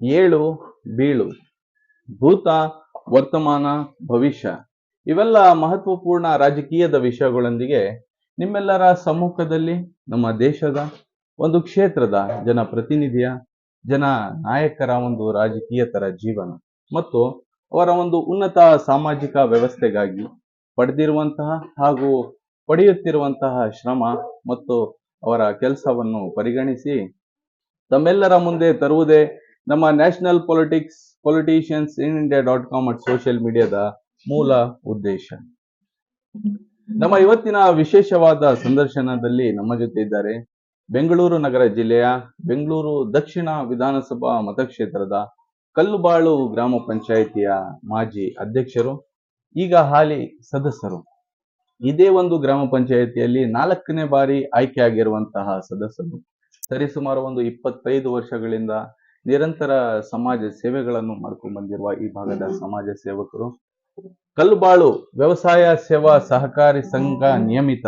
ಏಳು, ಬೀಳು. ಭೂತ, ವರ್ತಮಾನ, ಭವಿಷ್ಯ. ಇವೆಲ್ಲ ಮಹತ್ವಪೂರ್ಣ ರಾಜಕೀಯದ ವಿಷಯಗಳೊಂದಿಗೆ ನಿಮ್ಮೆಲ್ಲರ ಸಮ್ಮುಖದಲ್ಲಿ ನಮ್ಮ ದೇಶದ ಒಂದು ಕ್ಷೇತ್ರದ ಜನಪ್ರತಿನಿಧಿಯ ಜನ ನಾಯಕರ ಒಂದು ರಾಜಕೀಯತರ ಜೀವನ ಮತ್ತು ಅವರ ಒಂದು ಉನ್ನತ ಸಾಮಾಜಿಕ ವ್ಯವಸ್ಥೆಗಾಗಿ ಪಡೆದಿರುವಂತಹ ಹಾಗೂ ಪಡೆಯುತ್ತಿರುವಂತಹ ಶ್ರಮ ಮತ್ತು ಅವರ ಕೆಲಸವನ್ನು ಪರಿಗಣಿಸಿ ತಮ್ಮೆಲ್ಲರ ಮುಂದೆ ತರುವುದೇ ನಮ್ಮ national politics politicians in India dot com at social ಮೀಡಿಯಾದ ಮೂಲ ಉದ್ದೇಶ. ನಮ್ಮ ಇವತ್ತಿನ ವಿಶೇಷವಾದ ಸಂದರ್ಶನದಲ್ಲಿ ನಮ್ಮ ಜೊತೆ ಇದ್ದಾರೆ ಬೆಂಗಳೂರು ನಗರ ಜಿಲ್ಲೆಯ ಬೆಂಗಳೂರು ದಕ್ಷಿಣ ವಿಧಾನಸಭಾ ಮತಕ್ಷೇತ್ರದ ಕಲ್ಲುಬಾಳು ಗ್ರಾಮ ಪಂಚಾಯಿತಿಯ ಮಾಜಿ ಅಧ್ಯಕ್ಷರು, ಈಗ ಹಾಲಿ ಸದಸ್ಯರು. ಇದೇ ಒಂದು ಗ್ರಾಮ ಪಂಚಾಯಿತಿಯಲ್ಲಿ ನಾಲ್ಕನೇ ಬಾರಿ ಆಯ್ಕೆಯಾಗಿರುವಂತಹ ಸದಸ್ಯರು. ಸರಿಸುಮಾರು ಒಂದು ಇಪ್ಪತ್ತೈದು ವರ್ಷಗಳಿಂದ ನಿರಂತರ ಸಮಾಜ ಸೇವೆಗಳನ್ನು ಮಾಡ್ಕೊಂಡು ಬಂದಿರುವ ಈ ಭಾಗದ ಸಮಾಜ ಸೇವಕರು ಕಲ್ಲುಬಾಳು ವ್ಯವಸಾಯ ಸೇವಾ ಸಹಕಾರಿ ಸಂಘ ನಿಯಮಿತ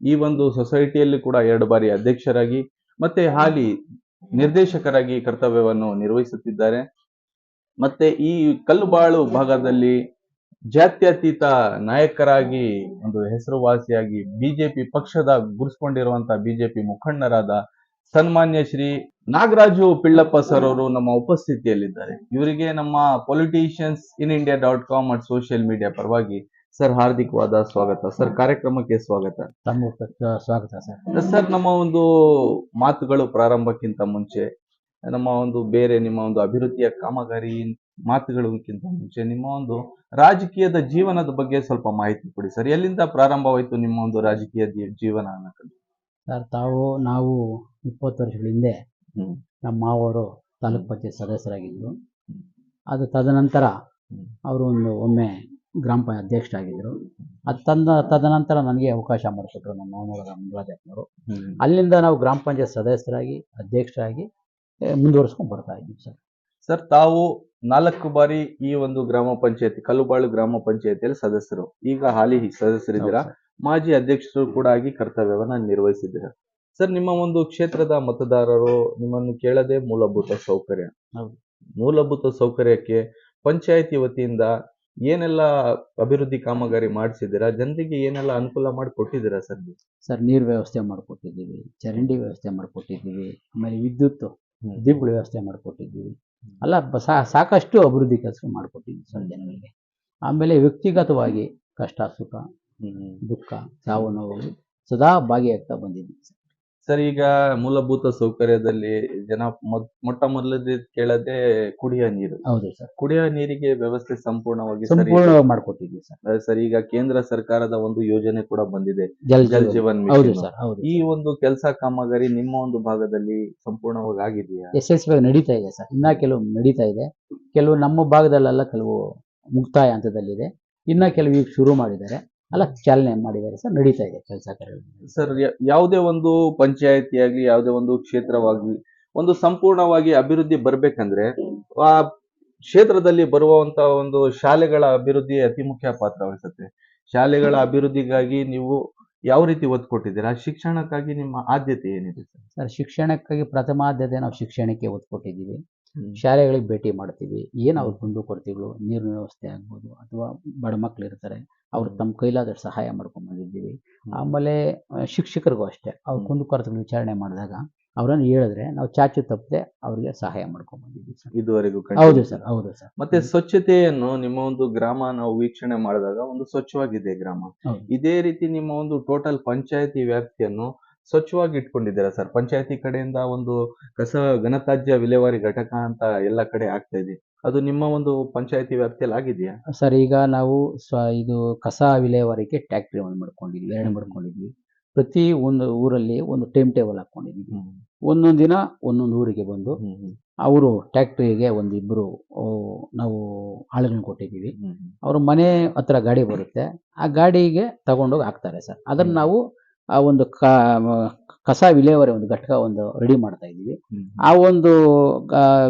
ಈ ಒಂದು ಸೊಸೈಟಿಯಲ್ಲಿ ಕೂಡ ಎರಡು ಬಾರಿ ಅಧ್ಯಕ್ಷರಾಗಿ ಮತ್ತೆ ಹಾಲಿ ನಿರ್ದೇಶಕರಾಗಿ ಕರ್ತವ್ಯವನ್ನು ನಿರ್ವಹಿಸುತ್ತಿದ್ದಾರೆ. ಮತ್ತೆ ಈ ಕಲ್ಲುಬಾಳು ಭಾಗದಲ್ಲಿ ಜಾತ್ಯತೀತ ನಾಯಕರಾಗಿ ಒಂದು ಹೆಸರುವಾಸಿಯಾಗಿ ಬಿಜೆಪಿ ಪಕ್ಷದ ಗುರುಸ್ಕೊಂಡಿರುವಂತಹ ಬಿಜೆಪಿ ಮುಖಂಡರಾದ ಸನ್ಮಾನ್ಯ ಶ್ರೀ ನಾಗರಾಜು ಪಿಳ್ಳಪ್ಪ ಸರ್ ಅವರು ನಮ್ಮ ಉಪಸ್ಥಿತಿಯಲ್ಲಿದ್ದಾರೆ. ಇವರಿಗೆ ನಮ್ಮ politicians in India dot com social media ಪರವಾಗಿ ಸರ್ ಹಾರ್ದಿಕವಾದ ಸ್ವಾಗತ. ಸರ್ ಕಾರ್ಯಕ್ರಮಕ್ಕೆ ಸ್ವಾಗತ. ಸ್ವಾಗತ ಸರ್ ಸರ್ ನಮ್ಮ ಒಂದು ಮಾತುಗಳು ಪ್ರಾರಂಭಕ್ಕಿಂತ ಮುಂಚೆ ನಮ್ಮ ಒಂದು ಬೇರೆ ನಿಮ್ಮ ಒಂದು ಅಭಿವೃದ್ಧಿಯ ಕಾಮಗಾರಿ ಮಾತುಗಳಿಗಿಂತ ಮುಂಚೆ ನಿಮ್ಮ ಒಂದು ರಾಜಕೀಯದ ಜೀವನದ ಬಗ್ಗೆ ಸ್ವಲ್ಪ ಮಾಹಿತಿ ಕೊಡಿ ಸರ್ ಎಲ್ಲಿಂದ ಪ್ರಾರಂಭವಾಯಿತು ನಿಮ್ಮ ಒಂದು ರಾಜಕೀಯ ಜೀವನ ಸರ್ ತಾವು ನಾವು ಇಪ್ಪತ್ತು ವರ್ಷಗಳ ಹಿಂದೆ. ನಮ್ಮ ಮಾವರು ತಾಲೂಕ್ ಪಂಚಾಯತ್ ಸದಸ್ಯರಾಗಿದ್ದರು. ಅದು ತದನಂತರ. ಅವರು ಒಂದು ಒಮ್ಮೆ ಗ್ರಾಮ ಪಂಚಾಯತ್ ಅಧ್ಯಕ್ಷರಾಗಿದ್ದರು. ಅದು ತಂದ ತದನಂತರ ನನಗೆ ಅವಕಾಶ ಮಾಡಿಕೊಟ್ರು ನಮ್ಮ ಮಾವನವರ ಮುನ್ರಾಜಪ್ಪನವರು ಹ್ಮ್. ಅಲ್ಲಿಂದ ನಾವು ಗ್ರಾಮ ಪಂಚಾಯತ್ ಸದಸ್ಯರಾಗಿ ಅಧ್ಯಕ್ಷರಾಗಿ ಮುಂದುವರಿಸ್ಕೊಂಡು ಬರ್ತಾ ಇದ್ದೀವಿ ಸರ್. ಸರ್ ತಾವು ನಾಲ್ಕು ಬಾರಿ ಈ ಒಂದು ಗ್ರಾಮ ಪಂಚಾಯತ್ ಕಲ್ಲುಬಾಳು ಗ್ರಾಮ ಪಂಚಾಯತಿಯಲ್ಲಿ ಸದಸ್ಯರು. ಈಗ ಹಾಲಿ ಸದಸ್ಯರಿದ್ದೀರಾ? ಮಾಜಿ ಅಧ್ಯಕ್ಷರು ಕೂಡ ಆಗಿ ಕರ್ತವ್ಯವನ್ನ ನಿರ್ವಹಿಸಿದ್ದೀರಾ? ಸರ್ ನಿಮ್ಮ ಒಂದು ಕ್ಷೇತ್ರದ ಮತದಾರರು ನಿಮ್ಮನ್ನು ಕೇಳದೆ ಮೂಲಭೂತ ಸೌಕರ್ಯ ಹೌದು. ಮೂಲಭೂತ ಸೌಕರ್ಯಕ್ಕೆ ಪಂಚಾಯತಿ ವತಿಯಿಂದ ಏನೆಲ್ಲ ಅಭಿವೃದ್ಧಿ ಕಾಮಗಾರಿ ಮಾಡಿಸಿದ್ದೀರಾ ಜನರಿಗೆ ಏನೆಲ್ಲ ಅನುಕೂಲ ಮಾಡಿ ಕೊಟ್ಟಿದ್ದೀರಾ ಸರ್ ನೀವು? ಸರ್ ನೀರು ವ್ಯವಸ್ಥೆ ಮಾಡಿಕೊಟ್ಟಿದ್ದೀವಿ ಚರಂಡಿ ವ್ಯವಸ್ಥೆ ಮಾಡಿಕೊಟ್ಟಿದ್ದೀವಿ ಆಮೇಲೆ ವಿದ್ಯುತ್ ಹ್ಮ್. ದೀಪಗಳ ವ್ಯವಸ್ಥೆ ಮಾಡಿಕೊಟ್ಟಿದ್ದೀವಿ ಅಲ್ಲ ಬ- ಸಾ- ಸಾಕಷ್ಟು ಅಭಿವೃದ್ಧಿ ಕೆಲಸ ಮಾಡಿಕೊಟ್ಟಿದ್ದೀವಿ ಸರ್ ಜನಗಳಿಗೆ ಆಮೇಲೆ ವ್ಯಕ್ತಿಗತವಾಗಿ ಕಷ್ಟ ಸುಖ ದುಃಖ ಸಾವು ನೋವು ಸದಾ ಭಾಗಿಯಾಗ್ತಾ ಸರ್. ಈಗ ಮೂಲಭೂತ ಸೌಕರ್ಯದಲ್ಲಿ ಜನ ಮೊಟ್ಟ ಮೊದಲದೇ ಕೇಳದೆ ಕುಡಿಯ ನೀರು. ಹೌದು ಸರ್. ಕುಡಿಯ ನೀರಿಗೆ ವ್ಯವಸ್ಥೆ ಸಂಪೂರ್ಣವಾಗಿ ಸರಿ ಸಂಪೂರ್ಣವಾಗಿ ಮಾಡ್ಕೊಟ್ಟಿದ್ವಿ ಸರ್. ಸರ್ ಈಗ ಕೇಂದ್ರ ಸರ್ಕಾರದ ಒಂದು ಯೋಜನೆ ಕೂಡ ಬಂದಿದೆ. ಜಲ್ ಜೀವನ್ ಈ ಒಂದು ಕೆಲಸ ಕಾಮಗಾರಿ ನಿಮ್ಮ ಒಂದು ಭಾಗದಲ್ಲಿ ಸಂಪೂರ್ಣವಾಗಿ ಆಗಿದೆಯಾ? ಎಸ್ ನಡೀತಾ ಇದೆ ಸರ್. ಇನ್ನ ಕೆಲವು ನಡೀತಾ ಇದೆ. ಕೆಲವು ನಮ್ಮ ಭಾಗದಲ್ಲೆಲ್ಲ ಕೆಲವು ಮುಕ್ತಾಯ ಹಂತದಲ್ಲಿದೆ. ಇನ್ನ ಕೆಲವು ಈಗ ಶುರು ಮಾಡಿದ್ದಾರೆ. ಅಲ್ಲ ಚಾಲನೆ ಮಾಡಿದ್ದಾರೆ ಸರ್ ನಡೀತಾ ಇದೆ ಕೆಲಸ ಕಾರ್ಯಗಳು ಸರ್ ಯಾವುದೇ ಒಂದು ಪಂಚಾಯತಿ ಆಗ್ಲಿ ಯಾವುದೇ ಒಂದು ಕ್ಷೇತ್ರವಾಗಲಿ ಒಂದು ಸಂಪೂರ್ಣವಾಗಿ ಅಭಿವೃದ್ಧಿ ಬರಬೇಕಂದ್ರೆ ಆ ಕ್ಷೇತ್ರದಲ್ಲಿ ಬರುವಂತ ಒಂದು ಶಾಲೆಗಳ ಅಭಿವೃದ್ಧಿ ಅತಿ ಮುಖ್ಯ ಪಾತ್ರ ವಹಿಸುತ್ತೆ. ಶಾಲೆಗಳ ಅಭಿವೃದ್ಧಿಗಾಗಿ ನೀವು ಯಾವ ರೀತಿ ಒತ್ತು ಕೊಟ್ಟಿದ್ದೀರಾ? ಶಿಕ್ಷಣಕ್ಕಾಗಿ ನಿಮ್ಮ ಆದ್ಯತೆ ಏನಿದೆ ಸರ್? ಸರ್ ಶಿಕ್ಷಣಕ್ಕಾಗಿ ಪ್ರಥಮ ಆದ್ಯತೆ ನಾವು ಶಿಕ್ಷಣಕ್ಕೆ ಒತ್ತು ಕೊಟ್ಟಿದ್ದೀವಿ. ಶಾಲೆಗಳಿಗೆ ಭೇಟಿ ಮಾಡ್ತೀವಿ. ಏನು ಅವ್ರ ಕುಂದುಕೊರತೆಗಳು ನೀರಿನ ವ್ಯವಸ್ಥೆ ಆಗ್ಬೋದು ಅಥವಾ ಬಡ ಮಕ್ಳು ಇರ್ತಾರೆ ಅವ್ರು ತಮ್ಮ ಕೈಲಾದಷ್ಟು ಸಹಾಯ ಮಾಡ್ಕೊಂಡು ಬಂದಿದ್ದೀವಿ. ಆಮೇಲೆ ಶಿಕ್ಷಕರಿಗೂ ಅಷ್ಟೇ. ಅವ್ರ ಕುಂದು ಕೊರತೆಗಳು ವಿಚಾರಣೆ ಮಾಡಿದಾಗ ಅವರನ್ನು ಹೇಳಿದ್ರೆ ನಾವು ಚಾಚು ತಪ್ಪದೆ ಅವರಿಗೆ ಸಹಾಯ ಮಾಡ್ಕೊಂಡ್ ಬಂದಿದ್ದೀವಿ ಸರ್. ಇದುವರೆಗೂ ಹೌದು ಸರ್ ಹೌದು ಸರ್. ಮತ್ತೆ ಸ್ವಚ್ಛತೆಯನ್ನು ನಿಮ್ಮ ಒಂದು ಗ್ರಾಮ ನಾವು ವೀಕ್ಷಣೆ ಮಾಡಿದಾಗ ಒಂದು ಸ್ವಚ್ಛವಾಗಿದೆ ಗ್ರಾಮ. ಇದೇ ರೀತಿ ನಿಮ್ಮ ಒಂದು ಟೋಟಲ್ ಪಂಚಾಯತಿ ವ್ಯಾಪ್ತಿಯನ್ನು ಸ್ವಚ್ಛವಾಗಿ ಇಟ್ಕೊಂಡಿದ್ದೀರಾ ಸರ್? ಪಂಚಾಯತಿ ಕಡೆಯಿಂದ ಒಂದು ಕಸ ಘನತ್ಯಾಜ್ಯ ವಿಲೇವಾರಿ ಘಟಕ ಅಂತ ಎಲ್ಲ ಕಡೆ ಆಗ್ತಾ ಇದೆ. ಅದು ನಿಮ್ಮ ಒಂದು ಪಂಚಾಯತಿ ವ್ಯಾಪ್ತಿಯಲ್ಲಿ ಆಗಿದೆಯಾ? ಸರ್ ಈಗ ನಾವು ಸ್ವ ಇದು ಕಸ ವಿಲೇವಾರಿಗೆ ಟ್ಯಾಕ್ಟ್ರಿ ಒಂದು ಮಾಡ್ಕೊಂಡಿದ್ವಿ ಎರಡು ಮಾಡ್ಕೊಂಡಿದ್ವಿ. ಪ್ರತಿ ಒಂದು ಊರಲ್ಲಿ ಒಂದು ಟೈಮ್ ಟೇಬಲ್ ಹಾಕೊಂಡಿದ್ವಿ ಒಂದೊಂದು ದಿನ ಒಂದೊಂದು ಊರಿಗೆ ಬಂದು ಅವರು ಟ್ಯಾಕ್ಟ್ರಿಗೆ ಒಂದಿಬ್ಬರು ನಾವು ಆಳುಗಳನ್ನ ಕೊಟ್ಟಿದ್ದೀವಿ. ಅವ್ರ ಮನೆ ಹತ್ರ ಗಾಡಿ ಬರುತ್ತೆ. ಆ ಗಾಡಿಗೆ ತಗೊಂಡೋಗಿ ಹಾಕ್ತಾರೆ ಸರ್. ಅದನ್ನು ನಾವು ಆ ಒಂದು ಕಸ ವಿಲೇವಾರಿ ಒಂದು ಘಟಕ ಒಂದು ರೆಡಿ ಮಾಡ್ತಾ ಇದ್ದೀವಿ. ಆ ಒಂದು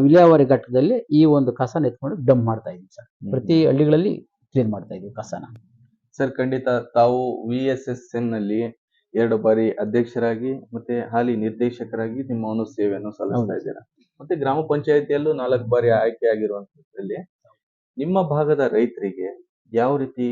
ವಿಲೇವಾರಿ ಘಟಕದಲ್ಲಿ ಈ ಒಂದು ಕಸನ ಎತ್ಕೊಂಡು ಡಂಪ್ ಮಾಡ್ತಾ ಇದ್ದೀವಿ ಸರ್. ಪ್ರತಿ ಹಳ್ಳಿಗಳಲ್ಲಿ ಕ್ಲೀನ್ ಮಾಡ್ತಾ ಇದ್ದೀವಿ ಕಸನ. ಸರ್ ಖಂಡಿತ ತಾವು ವಿ ಎಸ್ ಎಸ್ ಎನ್ನಲ್ಲಿ ಎರಡು ಬಾರಿ ಅಧ್ಯಕ್ಷರಾಗಿ ಮತ್ತೆ ಹಾಲಿ ನಿರ್ದೇಶಕರಾಗಿ ನಿಮ್ಮ ಒಂದು ಸೇವೆಯನ್ನು ಸಲ್ಲಿಸ್ತಾ ಇದ್ದೀರಾ. ಮತ್ತೆ ಗ್ರಾಮ ಪಂಚಾಯತಿಯಲ್ಲೂ ನಾಲ್ಕು ಬಾರಿ ಆಯ್ಕೆ ಆಗಿರುವಂತದ್ರಲ್ಲಿ ನಿಮ್ಮ ಭಾಗದ ರೈತರಿಗೆ ಯಾವ ರೀತಿ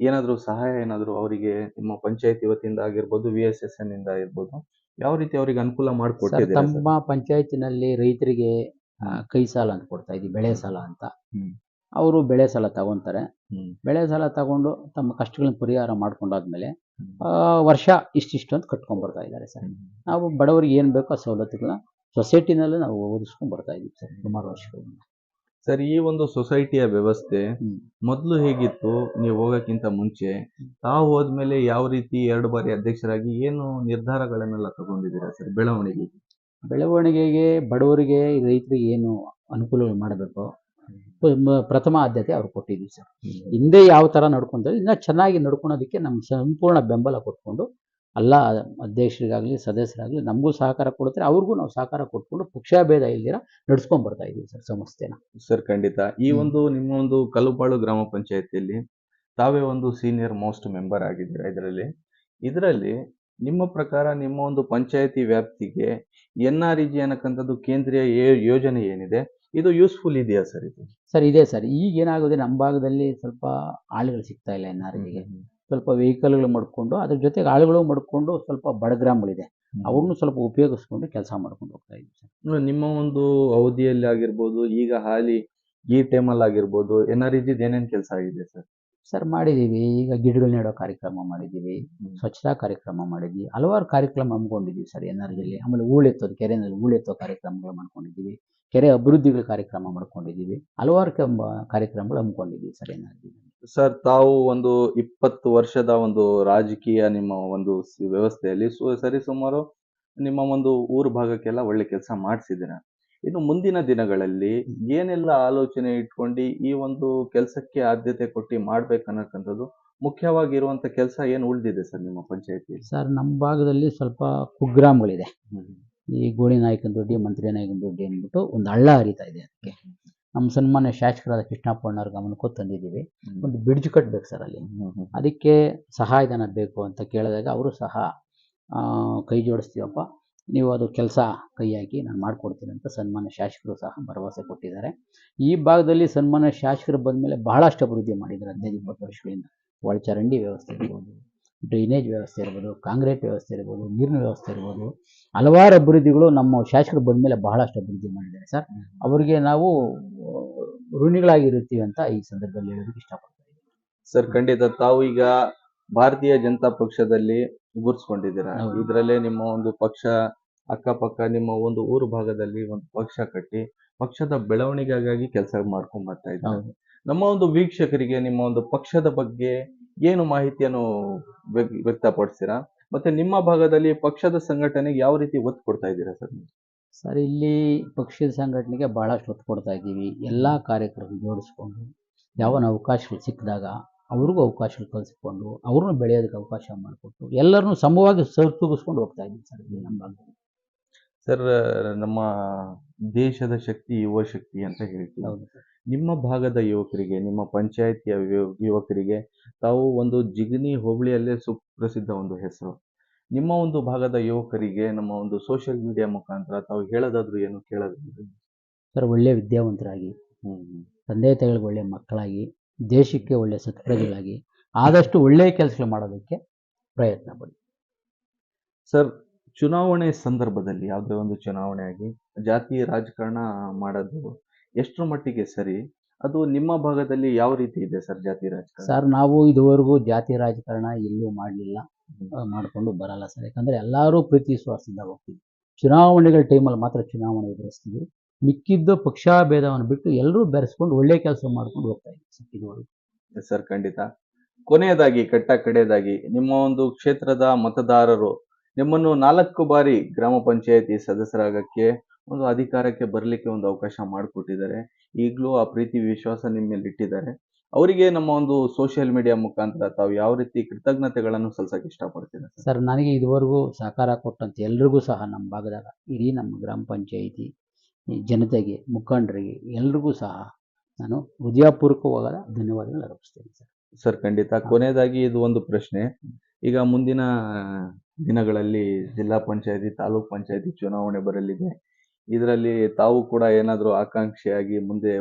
ಏನಾದರೂ ಸಹಾಯ ಏನಾದರೂ ಅವರಿಗೆ ನಿಮ್ಮ ಪಂಚಾಯತಿ ವತಿಯಿಂದ ಆಗಿರ್ಬೋದು ವಿ ಎಸ್ ಎಸ್ ಎನ್ ಇಂದ ಆಗಿರ್ಬೋದು ಯಾವ ರೀತಿ ಅವರಿಗೆ ಅನುಕೂಲ ಸರ್ ಮಾಡಿಕೊಟ್ಟಿದ್ದೀರಾ ಸರ್? ತಮ್ಮ ಪಂಚಾಯತಿನಲ್ಲಿ ರೈತರಿಗೆ ಆ, ಕೈ ಸಾಲ ಅಂತ ಕೊಡ್ತಾ ಇದ್ದೀವಿ ಬೆಳೆ ಸಾಲ ಅಂತ ಹ್ಮ್. ಅವರು ಬೆಳೆ ಸಾಲ ತಗೊಂತಾರೆ ಹ್ಮ್. ಬೆಳೆ ಸಾಲ ತಗೊಂಡು ತಮ್ಮ ಕಷ್ಟಗಳನ್ನ ಪರಿಹಾರ ಮಾಡ್ಕೊಂಡಾದ್ಮೇಲೆ ಹ್ಮ್. ಆ, ವರ್ಷ ಇಷ್ಟಿಷ್ಟು ಅಂತ ಕಟ್ಕೊಂಡ್ ಬರ್ತಾ ಇದ್ದಾರೆ ಸರ್ ನಾವು ಬಡವರಿಗೆ ಏನು ಬೇಕೋ ಆ ಸವಲತ್ತುಗಳನ್ನ ಸೊಸೈಟಿನಲ್ಲೇ ನಾವು ಒದಗಿಸ್ಕೊಂಡ್ ಬರ್ತಾ ಇದೀವಿ ಸರ್ ಸುಮಾರು ವರ್ಷಗಳಿಂದ ಸರ್ ಈ ಒಂದು ಸೊಸೈಟಿಯ ವ್ಯವಸ್ಥೆ. ಮೊದಲು ಹೇಗಿತ್ತು? ನೀವು ಹೋಗಕ್ಕಿಂತ ಮುಂಚೆ ತಾವು ಹೋದ್ಮೇಲೆ ಯಾವ ರೀತಿ ಎರಡು ಬಾರಿ ಅಧ್ಯಕ್ಷರಾಗಿ ಏನು ನಿರ್ಧಾರಗಳನ್ನೆಲ್ಲ ತಗೊಂಡಿದ್ದೀರಾ ಸರ್ ಬೆಳವಣಿಗೆ ಬೆಳವಣಿಗೆಗೆ ಬಡವರಿಗೆ ರೈತರಿಗೆ ಏನು ಅನುಕೂಲ ಮಾಡಬೇಕು? ಪ್ರಥಮ ಆದ್ಯತೆ ಅವ್ರು ಕೊಟ್ಟಿದ್ದೀವಿ ಸರ್. ಹಿಂದೆ ಯಾವ ಥರ ನಡ್ಕೊಂತಾರೆ ಇನ್ನೂ ಚೆನ್ನಾಗಿ ನಡ್ಕೊಳೋದಕ್ಕೆ ನಮ್ಮ ಸಂಪೂರ್ಣ ಬೆಂಬಲ ಕೊಟ್ಕೊಂಡು ಎಲ್ಲ ಅಧ್ಯಕ್ಷರಿಗಾಗಲಿ ಸದಸ್ಯರಾಗಲಿ ನಮಗೂ ಸಹಕಾರ ಕೊಡ್ತಾರೆ? ಅವ್ರಿಗೂ ನಾವು ಸಹಕಾರ ಕೊಟ್ಕೊಂಡು ಪಕ್ಷಾಭೇದ ಇಲ್ದಿರ ನಡ್ಸ್ಕೊಂಡ್ ಬರ್ತಾ ಇದ್ದೀವಿ ಸರ್ ಸಂಸ್ಥೆನ. ಸರ್ ಖಂಡಿತ. ಈ ಒಂದು ನಿಮ್ಮ ಒಂದು ಕಲ್ಲುಬಾಳು ಗ್ರಾಮ ಪಂಚಾಯತಿಯಲ್ಲಿ ತಾವೇ ಒಂದು ಸೀನಿಯರ್ ಮೋಸ್ಟ್ ಮೆಂಬರ್ ಆಗಿದ್ದೀರಾ ಇದರಲ್ಲಿ? ಇದರಲ್ಲಿ ನಿಮ್ಮ ಪ್ರಕಾರ ನಿಮ್ಮ ಒಂದು ಪಂಚಾಯತಿ ವ್ಯಾಪ್ತಿಗೆ ಎನ್ ಆರ್ ಇ ಜಿ ಅನ್ನಕ್ಕಂಥದ್ದು ಕೇಂದ್ರೀಯ ಯೋ- ಯೋಜನೆ ಏನಿದೆ? ಇದು ಯೂಸ್ಫುಲ್ ಇದೆಯಾ ಸರ್ ಇದು? ಸರ್ ಇದೆ ಸರ್. ಈಗ ಏನಾಗುತ್ತೆ ನಮ್ಮ ಭಾಗದಲ್ಲಿ ಸ್ವಲ್ಪ ಆಳುಗಳು ಸಿಗ್ತಾ ಇಲ್ಲ ಎನ್ ಸ್ವಲ್ಪ ವೆಹಿಕಲ್ಗಳು ಮಾಡ್ಕೊಂಡು ಅದ್ರ ಜೊತೆಗೆ ಆಳುಗಳು ಮಾಡ್ಕೊಂಡು ಸ್ವಲ್ಪ ಬಡ ಗ್ರಾಮಗಳಿದೆ ಅವ್ರನ್ನೂ ಸ್ವಲ್ಪ ಉಪಯೋಗಿಸ್ಕೊಂಡು ಕೆಲಸ ಮಾಡ್ಕೊಂಡು ಹೋಗ್ತಾ ಇದ್ದೀವಿ ಸರ್. ನಿಮ್ಮ ಒಂದು ಅವಧಿಯಲ್ಲಿ ಆಗಿರ್ಬೋದು ಈಗ ಹಾಲಿ ಈ ಟೈಮಲ್ಲಿ ಆಗಿರ್ಬೋದು ಎನ್ ಆರ್ ಇ ಏನೇನು ಕೆಲಸ ಆಗಿದೆ ಸರ್? ಸರ್ ಮಾಡಿದ್ದೀವಿ. ಈಗ ಗಿಡಗಳು ನೆಡೋ ಕಾರ್ಯಕ್ರಮ ಮಾಡಿದ್ದೀವಿ ಸ್ವಚ್ಛತಾ ಕಾರ್ಯಕ್ರಮ ಮಾಡಿದ್ವಿ ಹಲವಾರು ಕಾರ್ಯಕ್ರಮ ಹಮ್ಮಿಕೊಂಡಿದ್ದೀವಿ ಸರ್ ಎನ್ ಆರ್ ಆಮೇಲೆ ಹೂಳೆತ್ತೋದು ಕೆರೆನಲ್ಲಿ ಹೂಳೆತ್ತೋ ಕಾರ್ಯಕ್ರಮಗಳು ಮಾಡ್ಕೊಂಡಿದ್ದೀವಿ. ಕೆರೆ ಅಭಿವೃದ್ಧಿಗಳ ಕಾರ್ಯಕ್ರಮ ಮಾಡ್ಕೊಂಡಿದ್ದೀವಿ. ಹಲವಾರು ಕಾರ್ಯಕ್ರಮಗಳು ಹಮ್ಮಿಕೊಂಡಿದ್ದೀವಿ ಸರ್ ಎನ್ ಆರ್ ಸರ್ ತಾವು ಒಂದು ಇಪ್ಪತ್ತು ವರ್ಷದ ಒಂದು ರಾಜಕೀಯ ನಿಮ್ಮ ಒಂದು ಸ- ವ್ಯವಸ್ಥೆಯಲ್ಲಿ ಸರಿ ಸುಮಾರು ನಿಮ್ಮ ಒಂದು ಊರು ಭಾಗಕ್ಕೆಲ್ಲ ಒಳ್ಳೆ ಕೆಲಸ ಮಾಡಿಸಿದ್ದೀರ. ಇನ್ನು ಮುಂದಿನ ದಿನಗಳಲ್ಲಿ ಏನೆಲ್ಲ ಆಲೋಚನೆ ಇಟ್ಕೊಂಡು ಈ ಒಂದು ಕೆಲಸಕ್ಕೆ ಆದ್ಯತೆ ಕೊಟ್ಟು ಮಾಡ್ಬೇಕನ್ನಕ್ಕಂಥದ್ದು ಮುಖ್ಯವಾಗಿರುವಂತ ಕೆಲಸ ಏನು ಉಳಿದಿದೆ ಸರ್ ನಿಮ್ಮ ಪಂಚಾಯತಿ ಸರ್ ನಮ್ಮ ಭಾಗದಲ್ಲಿ ಸ್ವಲ್ಪ ಕುಗ್ರಾಮಗಳಿದೆ. ಈ ಗೋಡಿ ನಾಯಕನ ದೊಡ್ಡಿ ಮಂತ್ರಿ ನಾಯಕನ ದೊಡ್ಡಿ ಅಂದ್ಬಿಟ್ಟು ಒಂದು ಹಳ್ಳ ಹರಿತಾ ಇದೆ ಅದಕ್ಕೆ. ನಮ್ಮ ಸನ್ಮಾನ್ಯ ಶಾಸಕರಾದ ಕೃಷ್ಣಪ್ಪಣ್ಣವ್ರ ಗಮನಕ್ಕೂ ತಂದಿದ್ದೀವಿ. ಒಂದು ಬ್ರಿಡ್ಜ್ ಕಟ್ಟಬೇಕು ಸರ್ ಅಲ್ಲಿ. ಅದಕ್ಕೆ ಸಹಾಯಧನ ಬೇಕು ಅಂತ ಕೇಳಿದಾಗ ಅವರು ಸಹ ಕೈ ಜೋಡಿಸ್ತೀವಪ್ಪ ನೀವು ಅದು ಕೆಲಸ ಕೈ ಹಾಕಿ ನಾನು ಮಾಡಿಕೊಡ್ತೀನಿ ಅಂತ ಸನ್ಮಾನ್ಯ ಶಾಸಕರು ಸಹ ಭರವಸೆ ಕೊಟ್ಟಿದ್ದಾರೆ. ಈ ಭಾಗದಲ್ಲಿ ಸನ್ಮಾನ್ಯ ಶಾಸಕರು ಬಂದಮೇಲೆ ಬಹಳಷ್ಟು ಅಭಿವೃದ್ಧಿ ಮಾಡಿದ್ದಾರೆ. ಹದಿನೈದು ಇಪ್ಪತ್ತು ವರ್ಷಗಳಿಂದ ಒಳಚರಂಡಿ ವ್ಯವಸ್ಥೆ ಇರ್ಬೋದು ಡ್ರೈನೇಜ್ ವ್ಯವಸ್ಥೆ ಇರ್ಬೋದು ಕಾಂಕ್ರೀಟ್ ವ್ಯವಸ್ಥೆ ಇರ್ಬೋದು ನೀರಿನ ವ್ಯವಸ್ಥೆ ಇರ್ಬೋದು ಹಲವಾರು ಅಭಿವೃದ್ಧಿಗಳು ನಮ್ಮ ಶಾಸಕರು ಬಂದಮೇಲೆ ಬಹಳಷ್ಟು ಅಭಿವೃದ್ಧಿ ಮಾಡಿದ್ದಾರೆ ಸರ್. ಅವರಿಗೆ ನಾವು ಆ, ಋಣಿಗಳಾಗಿರ್ತೀವಿ ಅಂತ ಈ ಸಂದರ್ಭದಲ್ಲಿ ಹೇಳೋದಕ್ಕೆ ಇಷ್ಟಪಡ್ತೀನಿ ಸರ್ ಖಂಡಿತ ತಾವು ಈಗ ಭಾರತೀಯ ಜನತಾ ಪಕ್ಷದಲ್ಲಿ ಗುರ್ಸ್ಕೊಂಡಿದ್ದೀರಾ. ಇದರಲ್ಲೇ ನಿಮ್ಮ ಒಂದು ಪಕ್ಷ ಅಕ್ಕಪಕ್ಕ ನಿಮ್ಮ ಒಂದು ಊರು ಭಾಗದಲ್ಲಿ ಒಂದು ಪಕ್ಷ ಕಟ್ಟಿ ಪಕ್ಷದ ಬೆಳವಣಿಗೆಗಾಗಿ ಕೆಲಸ ಮಾಡ್ಕೊಂಡ್ ಬರ್ತಾ ಇದ್ದಾರೆ? ನಮ್ಮ ಒಂದು ವೀಕ್ಷಕರಿಗೆ ನಿಮ್ಮ ಒಂದು ಪಕ್ಷದ ಬಗ್ಗೆ ಏನು ಮಾಹಿತಿಯನ್ನು ವ್ಯಕ್- ವ್ಯಕ್ತಪಡಿಸ್ತೀರಾ? ಮತ್ತೆ ನಿಮ್ಮ ಭಾಗದಲ್ಲಿ ಪಕ್ಷದ ಸಂಘಟನೆಗೆ ಯಾವ ರೀತಿ ಒತ್ತು ಕೊಡ್ತಾ ಇದ್ದೀರಾ ಸರ್ ಸರ್ ಇಲ್ಲಿ ಪಕ್ಷದ ಸಂಘಟನೆಗೆ ಭಾಳಷ್ಟು ಒತ್ತು ಕೊಡ್ತಾ ಇದ್ದೀವಿ. ಎಲ್ಲ ಕಾರ್ಯಕ್ರಮ ಜೋಡಿಸ್ಕೊಂಡು ಯಾವನ ಅವಕಾಶಗಳು ಸಿಕ್ಕಿದಾಗ ಅವ್ರಿಗೂ ಅವಕಾಶಗಳು ಕಲಿಸ್ಕೊಂಡು ಅವ್ರನ್ನೂ ಬೆಳೆಯೋದಕ್ಕೆ ಅವಕಾಶ ಮಾಡಿಕೊಟ್ಟು ಎಲ್ಲರನ್ನೂ ಸಮವಾಗಿ ಸರಿತೂಗಿಸ್ಕೊಂಡು ಹೋಗ್ತಾ ಇದ್ದೀವಿ ಸರ್ ಇಲ್ಲಿ ನಮ್ಮ ಭಾಗದಲ್ಲಿ. ಸರ್ ನಮ್ಮ ದೇಶದ ಶಕ್ತಿ ಯುವ ಶಕ್ತಿ ಅಂತ ಹೇಳ್ತೀವಿ. ಹೌದು ಸರ್. ನಿಮ್ಮ ಭಾಗದ ಯುವಕರಿಗೆ ನಿಮ್ಮ ಪಂಚಾಯತಿಯ ಯುವಕರಿಗೆ ತಾವು ಒಂದು ಜಿಗಣಿ ಹೋಬಳಿಯಲ್ಲೇ ಸುಪ್ರಸಿದ್ಧ ಒಂದು ಹೆಸರು. ನಿಮ್ಮ ಒಂದು ಭಾಗದ ಯುವಕರಿಗೆ ನಮ್ಮ ಒಂದು ಸೋಷಿಯಲ್ ಮೀಡಿಯಾ ಮುಖಾಂತರ ತಾವು ಹೇಳೋದಾದ್ರೂ ಏನು ಕೇಳೋದಾದ್ರು ಸರ್ ಒಳ್ಳೆಯ ವಿದ್ಯಾವಂತರಾಗಿ ಹ್ಮ್ ತಂದೆ ತಾಯಿಗಳಿಗೆ ಒಳ್ಳೆ ಮಕ್ಕಳಾಗಿ ದೇಶಕ್ಕೆ ಒಳ್ಳೆಯ ಸತ್ಪ್ರಜೆಗಳಾಗಿ ಆದಷ್ಟು ಒಳ್ಳೆಯ ಕೆಲಸಗಳು ಮಾಡೋದಕ್ಕೆ ಪ್ರಯತ್ನ ಪಡಿ. ಸರ್ ಚುನಾವಣೆ ಸಂದರ್ಭದಲ್ಲಿ ಯಾವುದೇ ಒಂದು ಚುನಾವಣೆ ಆಗಿ ಜಾತಿ ರಾಜಕಾರಣ ಮಾಡೋದು ಎಷ್ಟರ ಮಟ್ಟಿಗೆ ಸರಿ? ಅದು ನಿಮ್ಮ ಭಾಗದಲ್ಲಿ ಯಾವ ರೀತಿ ಇದೆ ಸರ್ ಜಾತಿ ರಾಜಕಾರಣ? ಸರ್ ನಾವು ಇದುವರೆಗೂ ಜಾತಿ ರಾಜಕಾರಣ ಎಲ್ಲೂ ಮಾಡಲಿಲ್ಲ. ಮಾಡಿಕೊಂಡು ಬರಲ್ಲ ಸರ್. ಯಾಕಂದರೆ ಎಲ್ಲರೂ ಪ್ರೀತಿ ವಿಶ್ವಾಸದಿಂದ ಹೋಗ್ತೀವಿ. ಚುನಾವಣೆಗಳ ಟೈಮಲ್ಲಿ ಮಾತ್ರ ಚುನಾವಣೆ ಎದುರಿಸ್ತೀವಿ. ಮಿಕ್ಕಿದ್ದು ಪಕ್ಷಾಭೇದವನ್ನು ಬಿಟ್ಟು ಎಲ್ಲರೂ ಬೆರೆಸ್ಕೊಂಡು ಒಳ್ಳೆ ಕೆಲಸ ಮಾಡ್ಕೊಂಡು ಹೋಗ್ತಾ ಇದ್ದೀವಿ ಸರ್ ಸರ್ ಖಂಡಿತ. ಕೊನೆಯದಾಗಿ, ಕಟ್ಟ ಕಡೆಯದಾಗಿ, ನಿಮ್ಮ ಒಂದು ಕ್ಷೇತ್ರದ ಮತದಾರರು ನಿಮ್ಮನ್ನು ನಾಲ್ಕು ಬಾರಿ ಗ್ರಾಮ ಪಂಚಾಯತಿ ಸದಸ್ಯರಾಗಕ್ಕೆ ಒಂದು ಅಧಿಕಾರಕ್ಕೆ ಬರಲಿಕ್ಕೆ ಒಂದು ಅವಕಾಶ ಮಾಡಿಕೊಟ್ಟಿದ್ದಾರೆ. ಈಗಲೂ ಆ ಪ್ರೀತಿ ವಿಶ್ವಾಸ ನಿಮ್ಮ ಮೇಲೆ ಇಟ್ಟಿದ್ದಾರೆ ಅವರಿಗೆ ನಮ್ಮ ಒಂದು ಸೋಷಿಯಲ್ ಮೀಡಿಯಾ ಮುಖಾಂತರ ತಾವು ಯಾವ ರೀತಿ ಕೃತಜ್ಞತೆಗಳನ್ನು ಸಲ್ಸಕ್ಕೆ ಇಷ್ಟಪಡ್ತೀರಾ ಸರ್? ಸರ್ ನನಗೆ ಇದುವರೆಗೂ ಸಹಕಾರ ಕೊಟ್ಟಂತ ಎಲ್ರಿಗೂ ಸಹ ನಮ್ಮ ಭಾಗದಾಗ ಇಡೀ ನಮ್ಮ ಗ್ರಾಮ ಪಂಚಾಯಿತಿ ಜನತೆಗೆ ಮುಖಂಡರಿಗೆ ಎಲ್ರಿಗೂ ಸಹ ನಾನು ಹೃದಯಪೂರ್ವಕವಾದ ಧನ್ಯವಾದಗಳು ಅರ್ಪಿಸ್ತೇನೆ ಸರ್. ಸರ್ ಖಂಡಿತ. ಕೊನೆಯದಾಗಿ ಇದು ಒಂದು ಪ್ರಶ್ನೆ. ಈಗ ಮುಂದಿನ ದಿನಗಳಲ್ಲಿ ಜಿಲ್ಲಾ ಪಂಚಾಯಿತಿ ತಾಲೂಕ್ ಪಂಚಾಯಿತಿ ಚುನಾವಣೆ ಬರಲಿದೆ. ಇದರಲ್ಲಿ ತಾವು ಕೂಡ ಏನಾದ್ರು ಆಕಾಂಕ್ಷಿಯಾಗಿ ಮುಂದೆ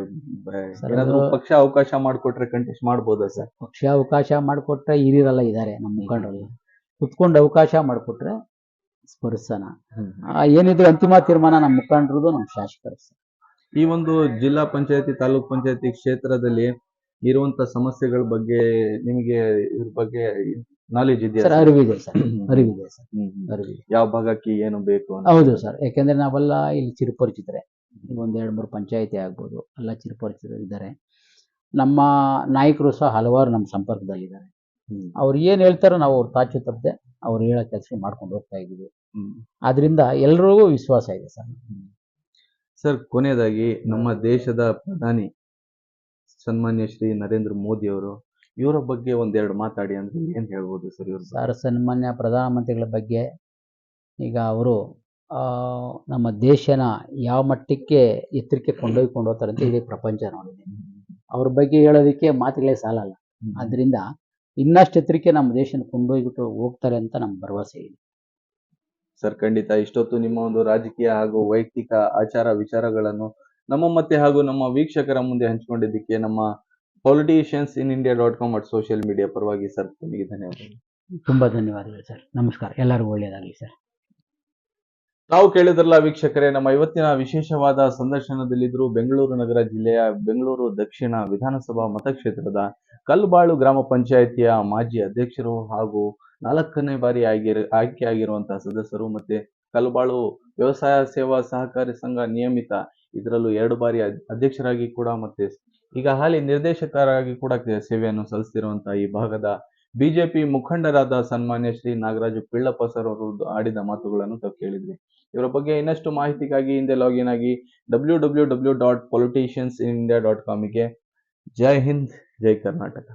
ಏನಾದರೂ ಪಕ್ಷ ಅವಕಾಶ ಮಾಡಿಕೊಟ್ರೆ ಕಂಟೆಸ್ಟ್ ಮಾಡ್ಬೋದಾ ಸರ್? ಪಕ್ಷ ಅವಕಾಶ ಮಾಡಿಕೊಟ್ರೆ ಹಿರಿಯರೆಲ್ಲ ಇದಾರೆ ನಮ್ಮ ಮುಖಂಡರಲ್ಲಿ ಕುತ್ಕೊಂಡು ಅವಕಾಶ ಮಾಡಿಕೊಟ್ರೆ ಸ್ಪರ್ಶನ. ಆ, ಏನಿದ್ರು ಅಂತಿಮ ತೀರ್ಮಾನ ನಮ್ಮ ಮುಖಂಡರದು ನಮ್ಮ ಶಾಸಕರು ಸರ್. ಈ ಒಂದು ಜಿಲ್ಲಾ ಪಂಚಾಯತಿ ತಾಲೂಕ್ ಪಂಚಾಯತಿ ಕ್ಷೇತ್ರದಲ್ಲಿ ಇರುವಂತ ಸಮಸ್ಯೆಗಳ ಬಗ್ಗೆ ನಿಮಗೆ ಇದ್ರ ಬಗ್ಗೆ ನಾಲೆಜ್ ಇದೆ ಸರ್? ಅರಿವಿದೆ ಸರ್ ಅರಿವಿದೆ ಸರ್. ಅರಿವಿದೆ ಯಾವ ಭಾಗಕ್ಕೆ ಏನು ಬೇಕು ಅಂತ? ಹೌದು ಸರ್ ಯಾಕೆಂದ್ರೆ ನಾವೆಲ್ಲ ಇಲ್ಲಿ ಚಿರಪರಿಚಿತರೆ. ಈಗ ಒಂದ್ ಎರಡು ಮೂರು ಪಂಚಾಯತಿ ಆಗ್ಬೋದು ಎಲ್ಲ ಚಿರಪರಿಚಿತರು ಇದ್ದಾರೆ. ನಮ್ಮ ನಾಯಕರು ಸಹ ಹಲವಾರು ನಮ್ಮ ಸಂಪರ್ಕದಲ್ಲಿದ್ದಾರೆ. ಅವ್ರು ಏನು ಹೇಳ್ತಾರೋ ನಾವು ಅವ್ರ ತಾಚು ತಪ್ಪದೆ ಅವ್ರು ಹೇಳೋ ಕೆಲಸ ಮಾಡ್ಕೊಂಡು ಹೋಗ್ತಾ ಇದ್ದೀವಿ. ಆದ್ರಿಂದ ಎಲ್ರಿಗೂ ವಿಶ್ವಾಸ ಇದೆ ಸರ್ ಸರ್ ಕೊನೆಯದಾಗಿ ನಮ್ಮ ದೇಶದ ಪ್ರಧಾನಿ ಸನ್ಮಾನ್ಯ ಶ್ರೀ ನರೇಂದ್ರ ಮೋದಿ ಅವರು ಇವರ ಬಗ್ಗೆ ಒಂದೆರಡು ಮಾತಾಡಿ ಅಂದ್ರೆ ಏನು ಹೇಳ್ಬೋದು ಸರ್ ಇವ್ರ? ಸರ್ ಸನ್ಮಾನ್ಯ ಪ್ರಧಾನಮಂತ್ರಿಗಳ ಬಗ್ಗೆ ಈಗ ಅವರು ನಮ್ಮ ದೇಶನ ಯಾವ ಮಟ್ಟಕ್ಕೆ ಎತ್ತರಕ್ಕೆ ಕೊಂಡೊಯ್ಕೊಂಡು ಹೋಗ್ತಾರೆ ಅಂತ ಇಡೀ ಪ್ರಪಂಚ ನೋಡಿದೆ. ಅವ್ರ ಬಗ್ಗೆ ಹೇಳೋದಕ್ಕೆ ಮಾತುಗಳೇ ಸಾಲಲ್ಲ. ಅದರಿಂದ ಇನ್ನಷ್ಟು ಎತ್ತರಕ್ಕೆ ನಮ್ಮ ದೇಶನ ಕೊಂಡೊಯ್ಬಿಟ್ಟು ಹೋಗ್ತಾರೆ ಅಂತ ನಮ್ಮ ಭರವಸೆ ಇದೆ. ಸರ್ ಖಂಡಿತ ಇಷ್ಟೊತ್ತು ನಿಮ್ಮ ಒಂದು ರಾಜಕೀಯ ಹಾಗೂ ವೈಯಕ್ತಿಕ ಆಚಾರ ವಿಚಾರಗಳನ್ನು ನಮ್ಮ ಮತ್ತೆ ಹಾಗೂ ನಮ್ಮ ವೀಕ್ಷಕರ ಮುಂದೆ ಹಂಚಿಕೊಂಡಿದ್ದಕ್ಕೆ ನಮ್ಮ politicians in India dot com at social media ಪರವಾಗಿ ಸರ್ ನಿಮಗೆ ಧನ್ಯವಾದಗಳು. ತುಂಬಾ ಧನ್ಯವಾದಗಳು ಸರ್ ನಮಸ್ಕಾರ. ಎಲ್ಲರಿಗೂ ಒಳ್ಳೆಯದಾಗಲಿ ಸರ್ ನಾವು ಕೇಳಿದ್ರಲ್ಲ ವೀಕ್ಷಕರೇ ನಮ್ಮ ಇವತ್ತಿನ ವಿಶೇಷವಾದ ಸಂದರ್ಶನದಲ್ಲಿದ್ದರು ಬೆಂಗಳೂರು ನಗರ ಜಿಲ್ಲೆಯ ಬೆಂಗಳೂರು ದಕ್ಷಿಣ ವಿಧಾನಸಭಾ ಮತಕ್ಷೇತ್ರದ ಕಲ್ಬಾಳು ಗ್ರಾಮ ಪಂಚಾಯಿತಿಯ ಮಾಜಿ ಅಧ್ಯಕ್ಷರು ಹಾಗೂ ನಾಲ್ಕನೇ ಬಾರಿ ಆಗಿರ ಆಯ್ಕೆಯಾಗಿರುವಂತಹ ಸದಸ್ಯರು ಮತ್ತೆ ಕಲ್ಬಾಳು ವ್ಯವಸಾಯ ಸೇವಾ ಸಹಕಾರಿ ಸಂಘ ನಿಯಮಿತ ಇದರಲ್ಲೂ ಎರಡು ಬಾರಿ ಅಧ್ಯಕ್ಷರಾಗಿ ಕೂಡ ಮತ್ತೆ ಈಗ ಹಾಲಿ ನಿರ್ದೇಶಕರಾಗಿ ಕೂಡ ಸೇವೆಯನ್ನು ಸಲ್ಲಿಸ್ತಿರುವಂತಹ ಈ ಭಾಗದ ಬಿಜೆಪಿ ಮುಖಂಡರಾದ ಸನ್ಮಾನ್ಯ ಶ್ರೀ ನಾಗರಾಜು ಪಿಳ್ಳಪ್ಪ ಸರ್ ಅವರು ಆಡಿದ ಮಾತುಗಳನ್ನು ತಾವು ಕೇಳಿದ್ರಿ. ಇವರ ಬಗ್ಗೆ ಇನ್ನಷ್ಟು ಮಾಹಿತಿಗಾಗಿ ಹಿಂದೆ ಲಾಗಿನ್ ಆಗಿ W W W dot politicians in India dot ಕಾಮಿಗೆ. ಜೈ ಹಿಂದ್, ಜೈ ಕರ್ನಾಟಕ.